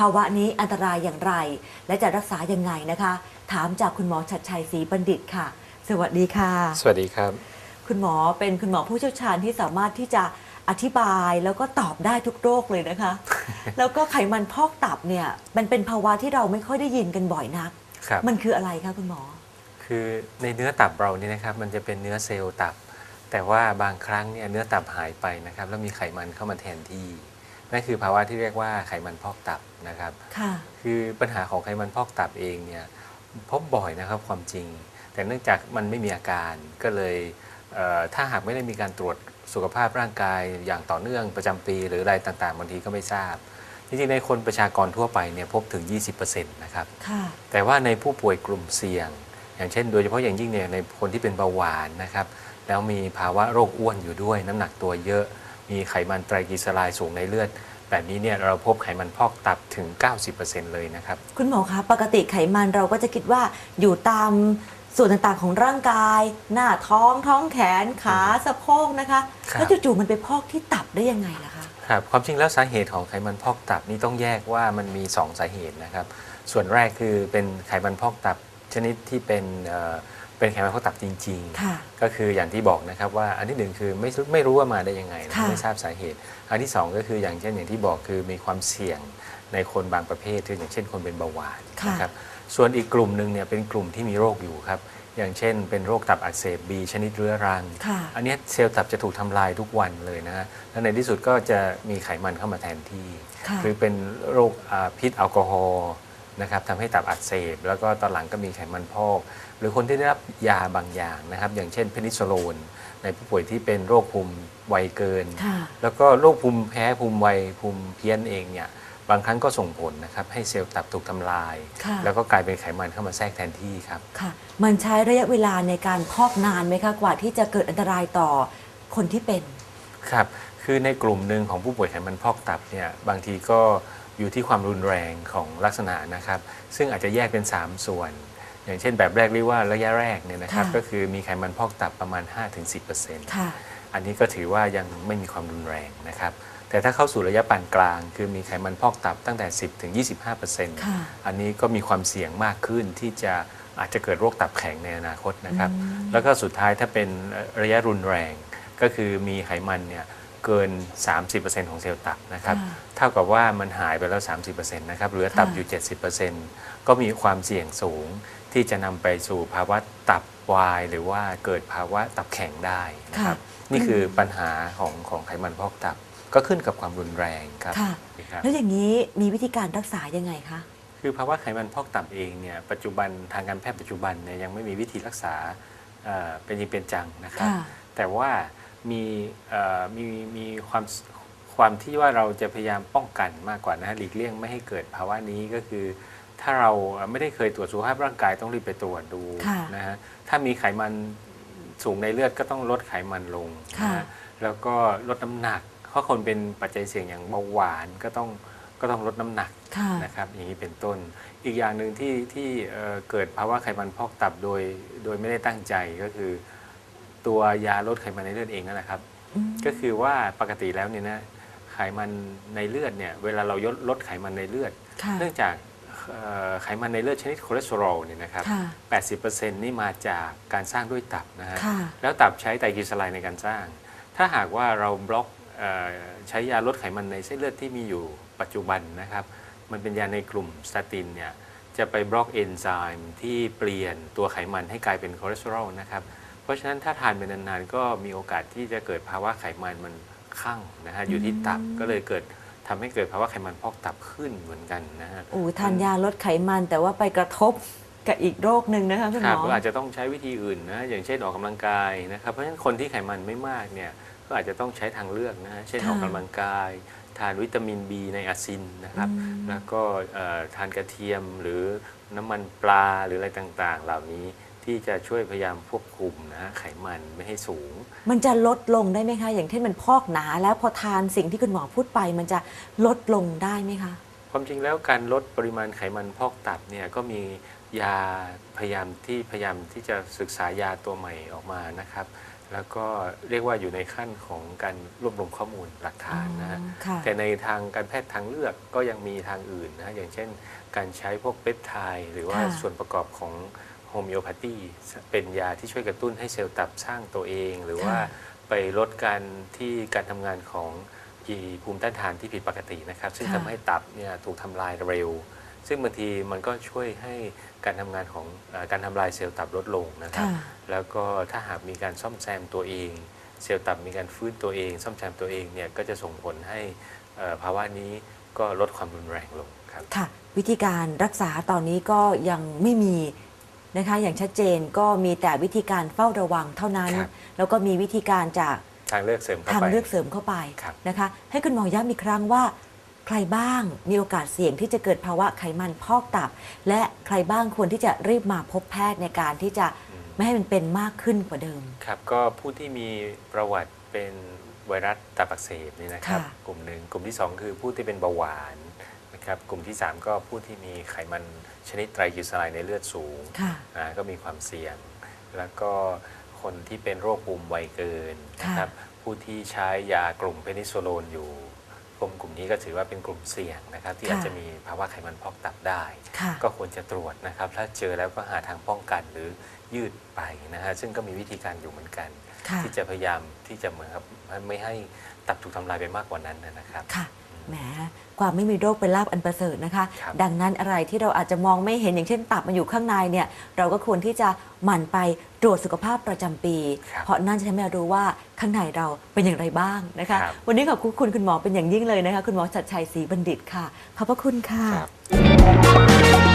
ภาวะนี้อันตรายอย่างไร และจะรักษายังไงนะคะ ถามจากคุณหมอชัดชัยศรีบัณฑิตค่ะ สวัสดีค่ะ สวัสดีครับ คุณหมอเป็นคุณหมอผู้เชี่ยวชาญที่สามารถที่จะอธิบายแล้วก็ตอบได้ทุกโรคเลยนะคะ แล้วก็ไขมันพอกตับเนี่ย มันเป็นภาวะที่เราไม่ค่อยได้ยินกันบ่อยนักครับมันคืออะไรคะคุณหมอ คือในเนื้อตับเรานี่นะครับ มันจะเป็นเนื้อเซลล์ตับ แต่ว่าบางครั้งเนี่ยเนื้อตับหายไปนะครับ แล้วมีไขมันเข้ามาแทนที่ นั่นคือภาวะที่เรียกว่าไขมันพอกตับนะครับค่ะคือปัญหาของไขมันพอกตับเองเนี่ยพบบ่อยนะครับความจริง แต่เนื่องจากมันไม่มีอาการก็เลยเอ่อถ้าหากไม่ได้มีการตรวจสุขภาพร่างกายอย่างต่อเนื่องประจำปีหรืออะไรต่างๆบางทีก็ไม่ทราบจริงๆในคนประชากรทั่วไปเนี่ยพบถึง 20%นะครับค่ะแต่ว่าในผู้ป่วยกลุ่มเสี่ยง อย่างเช่น โดยเฉพาะอย่างยิ่งเนี่ยในคนที่เป็นเบาหวานนะครับแล้วมีภาวะโรคอ้วนอยู่ด้วยน้ำหนักตัวเยอะ มีไขมันไตรกลีเซอไรด์สูงในเลือด แบบนี้เนี่ยเราพบไขมันพอกตับถึง 90%เลยนะครับ คุณหมอคะปกติไขมันเราก็จะคิดว่าอยู่ตามส่วนต่างๆของร่างกาย หน้าท้องท้องแขนขาสะโพกนะคะครับแล้วจู่ๆมันไปพอกที่ตับได้ยังไงล่ะคะครับความจริงแล้วสาเหตุของไขมันพอกตับนี่ต้องแยกว่ามันมี 2 สาเหตุนะครับ ส่วนแรกคือเป็นไขมันพอกตับชนิดที่เป็น เอ่อเป็นไขมันพอกตับจริงๆค่ะก็คืออย่างที่บอกนะครับว่าอันที่หนึ่งคือไม่รู้ไม่รู้ว่ามาได้ยังไงนะค่ะ ไม่ทราบสาเหตุ อันที่สองก็คืออย่างเช่นอย่างที่บอกคือมีความเสี่ยงในคนบางประเภทคืออย่างเช่นคนเป็นเบาหวานค่ะนะครับส่วนอีกกลุ่มหนึ่งเนี่ยเป็นกลุ่มที่มีโรคอยู่ครับอย่างเช่น เป็นโรคตับอักเสบบีชนิดเรื้อรัง ค่ะ อันเนี้ยเซลล์ตับจะถูกทำลายทุกวันเลยนะฮะแล้วในที่สุดก็จะมีไขมันเข้ามาแทนที่ ค่ะ หรือเป็นโรคอ่าพิษแอลกอฮอล์ นะครับทำให้ตับอักเสบ แล้วก็ตอนหลังก็มีไขมันพอก หรือคนที่ได้รับยาบางอย่างนะครับ อย่างเช่นเพนิซิลลินในผู้ป่วยที่เป็นโรคภูมิไวเกินค่ะแล้วก็โรคภูมิแพ้ภูมิไวภูมิเพี้ยนเองเนี่ยบางครั้งก็ส่งผลนะครับให้เซลล์ตับถูกทำลายค่ะแล้วก็กลายเป็นไขมันเข้ามาแทรกแทนที่ครับค่ะมันใช้ระยะเวลาในการพอกนานไหมคะกว่าที่จะเกิดอันตรายต่อคนที่เป็นครับคือในกลุ่มหนึ่งของผู้ป่วยไขมันพอกตับเนี่ยบางทีก็ อยู่ที่ความรุนแรงของลักษณะนะครับ ซึ่งอาจจะแยกเป็น 3 ส่วน อย่างเช่นแบบแรกเรียกว่าระยะแรกเนี่ยนะครับค่ะก็คือมีไขมันพอกตับประมาณ 5-10%ค่ะอันนี้ก็ถือว่ายังไม่มีความรุนแรงนะครับ แต่ถ้าเข้าสู่ระยะปานกลาง คือมีไขมันพอกตับตั้งแต่ 10ถึง25%ค่ะอันนี้ก็มีความเสี่ยงมากขึ้นที่จะอาจจะเกิดโรคตับแข็งในอนาคตนะครับอืมแล้วก็สุดท้ายถ้าเป็นระยะรุนแรงก็คือมีไขมันเนี่ย เกิน 30%ของเซลล์ตับนะครับค่ะเท่ากับว่ามันหายไปแล้ว 30%นะครับ เหลือตับค่ะอยู่ 70%ก็มีความเสี่ยงสูงที่จะนำไปสู่ภาวะตับวาย หรือว่าเกิดภาวะตับแข็งได้นะครับ นี่คือปัญหาของของไขมันพอกตับ ก็ขึ้นกับความรุนแรงครับ ค่ะครับแล้วอย่างนี้มีวิธีการรักษายังไงคะ คือภาวะไขมันพอกตับเองเนี่ยปัจจุบันทางการแพทย์ปัจจุบันเนี่ยยังไม่มีวิธีรักษาเอ่อเป็นจริงเป็นจังนะครับค่ะแต่ว่า มีเอ่อมีมีความความที่ว่าเราจะพยายามป้องกันมากกว่านะหลีกเลี่ยงไม่ให้เกิดภาวะนี้ก็คือ ถ้าเราไม่ได้เคยตรวจสุขภาพร่างกายต้องรีบไปตรวจดูค่ะนะฮะถ้ามีไขมันสูงในเลือดก็ต้องลดไขมันลงนะค่ะฮะแล้วก็ลดน้ำหนักเพราะคนเป็นปัจจัยเสี่ยงอย่างเบาหวานก็ต้องก็ต้องลดน้ำหนักค่ะนะครับอย่างนี้เป็นต้น อีกอย่างหนึ่งที่ที่เอ่อเกิดภาวะไขมันพอกตับโดยโดยไม่ได้ตั้งใจก็คือ ตัวยาลดไขมันในเลือดเองนั่นแหละครับอืมก็คือว่าปกติแล้วเนี่ยนะไขมันในเลือดเนี่ยเวลาเรายดลดไขมันในเลือดค่ะเนื่องจากเอ่อไขมันในเลือดชนิดคอเลสเตอรอลเนี่ยนะครับค่ะ80%นี่มาจากการสร้างด้วยตับนะฮะค่ะแล้วตับใช้ไตรกลีเซอไรด์ในการสร้าง ถ้าหากว่าเราบล็อกเอ่อใช้ยาลดไขมันในเส้นเลือดที่มีอยู่ปัจจุบันนะครับ มันเป็นยาในกลุ่มสเตาตินเนี่ยจะไปบล็อกเอนไซม์ที่เปลี่ยนตัวไขมันให้กลายเป็นคอเลสเตอรอลนะครับ เพราะฉะนั้นถ้าทานไปนานๆ ก็มีโอกาสที่จะเกิดภาวะไขมันมันข้างนะฮะอยู่ที่ตับอืมก็เลยเกิดทำให้เกิดภาวะไขมันพอกตับขึ้นเหมือนกันนะฮะโอ้ทานยาลดไขมันแต่ว่าไปกระทบกับอีกโรคหนึ่งนะคะคุณคหรับมอก็อาจจะต้องใช้วิธีอื่นนะอย่างเช่นออกกำลังกายนะครับเพราะฉะนั้นคนที่ไขมันไม่มากเนี่ยก็อาจจะต้องใช้ทางเลือกนะฮะเช่นค่ะออกกำลังกาย ทานวิตามิน B ในอาซินนะครับอืมแล้วก็เอ่อทานกระเทียมหรือน้ำมันปลาหรืออะไรต่างๆ เหล่านี้ ที่จะช่วยพยายามควบคุมนะฮะไขมันไม่ให้สูง มันจะลดลงได้ไหมคะ อย่างเช่นมันพอกหนาแล้วพอทานสิ่งที่คุณหมอพูดไปมันจะลดลงได้ไหมคะ ความจริงแล้วการลดปริมาณไขมันพอกตับเนี่ยก็มียาพยายามที่พยายามที่จะศึกษายาตัวใหม่ออกมานะครับ แล้วก็เรียกว่าอยู่ในขั้นของการรวบรวมข้อมูลหลักฐานนะฮะอ๋อค่ะ แต่ในทางการแพทย์ทางเลือกก็ยังมีทางอื่นนะฮะอย่างเช่น การใช้พวกเปปไทด์หรือว่าค่ะ ส่วนประกอบของ โฮมิโอพาธีเป็นยาที่ช่วยกระตุ้นให้เซลล์ตับสร้างตัวเอง หรือว่าค่ะไปลดการที่การทำงานของอีภูมิต้านทานที่ผิดปกตินะครับ ซึ่งค่ะทำให้ตับเนี่ยถูกทำลายเร็ว ซึ่งบางทีมันก็ช่วยให้การทำงานของเออการทำลายเซลล์ตับลดลงนะครับค่ะแล้วก็ถ้าหากมีการซ่อมแซมตัวเอง เซลล์ตับมีการฟื้นตัวเอง ซ่อมแซมตัวเองเนี่ยก็จะส่งผลให้เอ่อภาวะนี้ก็ลดความรุนแรงลงครับค่ะวิธีการรักษาตอนนี้ก็ยังไม่มี นะคะอย่างชัดเจนก็มีแต่วิธีการเฝ้าระวังเท่านั้น ครับ แล้วก็มีวิธีการจากทางเลือกเสริมเข้าทางไป เลือกเสริมเข้าไปครับ นะคะ ให้คุณหมอย้ำอีกครั้งว่า ใครบ้างมีโอกาสเสี่ยงที่จะเกิดภาวะไขมันพอกตับ และใครบ้างควรที่จะรีบมาพบแพทย์ในการที่จะอืมไม่ให้มันเป็นมากขึ้นกว่าเดิม ครับก็ผู้ที่มีประวัติเป็นไวรัสตับอักเสบนี่นะครับ ค่ะ กลุ่มหนึ่งกลุ่มที่2คือผู้ที่เป็นเบาหวานนะ ครับกลุ่มที่ 3 ก็ผู้ที่มีไขมันชนิดไตรกลีเซอไรด์ในเลือดสูงค่ะ อ่าก็มีความเสี่ยง แล้วก็คนที่เป็นโรคภูมิวัยเกินนะครับผู้ที่ใช้ยากลุ่มเพนิซิลโลนอยู่กลุ่มกลุ่มนี้ก็ถือว่าเป็นกลุ่มเสี่ยงนะครับ ที่ค่ะ อาจจะมีภาวะไขมันพอกตับได้ ค่ะ ก็ควรจะตรวจนะครับ ถ้าเจอแล้วก็หาทางป้องกันหรือยืดไปนะฮะซึ่งก็มีวิธีการอยู่เหมือนกัน ค่ะ ที่จะพยายามที่จะเหมือนกับไม่ให้ตับถูกทำลายไปมากกว่านั้นนะครับ ค่ะ แหมความไม่มีโรคเป็นลาบอันประเสริฐนะคะครับดังนั้นอะไรที่เราอาจจะมองไม่เห็นอย่างเช่นตับมันอยู่ข้างในเนี่ย เราก็ควรที่จะหมั่นไปตรวจสุขภาพประจำปีครับเพราะนั่นจะทำให้เรารู้ว่าข้างในเราเป็นอย่างไรบ้างนะคะครับวันนี้ขอบคุณคุณหมอเป็นอย่างยิ่งเลยนะคะ คุณหมอชัดชัยศรีบัณฑิตค่ะ ขอบพระคุณค่ะครับ